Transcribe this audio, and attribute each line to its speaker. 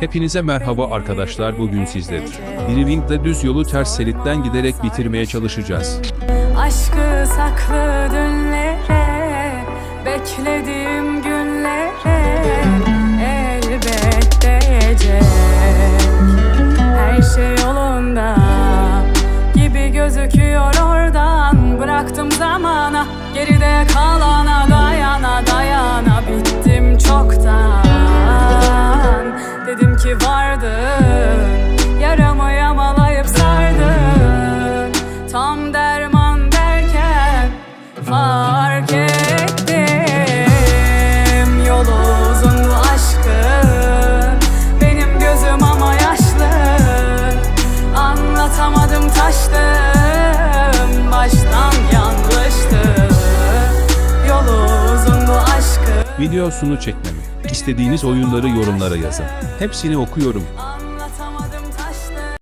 Speaker 1: Hepinize merhaba arkadaşlar bugün sizledir. Brewing'de düz yolu ters selitten giderek bitirmeye çalışacağız.
Speaker 2: Aşkı saklı dünlere Beklediğim günlere Elbet değecek Her şey yolunda Gibi gözüküyor oradan Bıraktım zamana Geride kalana ki vardın Yaramı yamalayıp sardın. Tam derman derken Fark ettim. Yolu uzun aşkın Benim gözüm ama yaşlı. Anlatamadım taştım Baştan yanlıştı. Yolu uzun
Speaker 1: Videosunu çekmemi, istediğiniz oyunları yorumlara yazın. Hepsini okuyorum.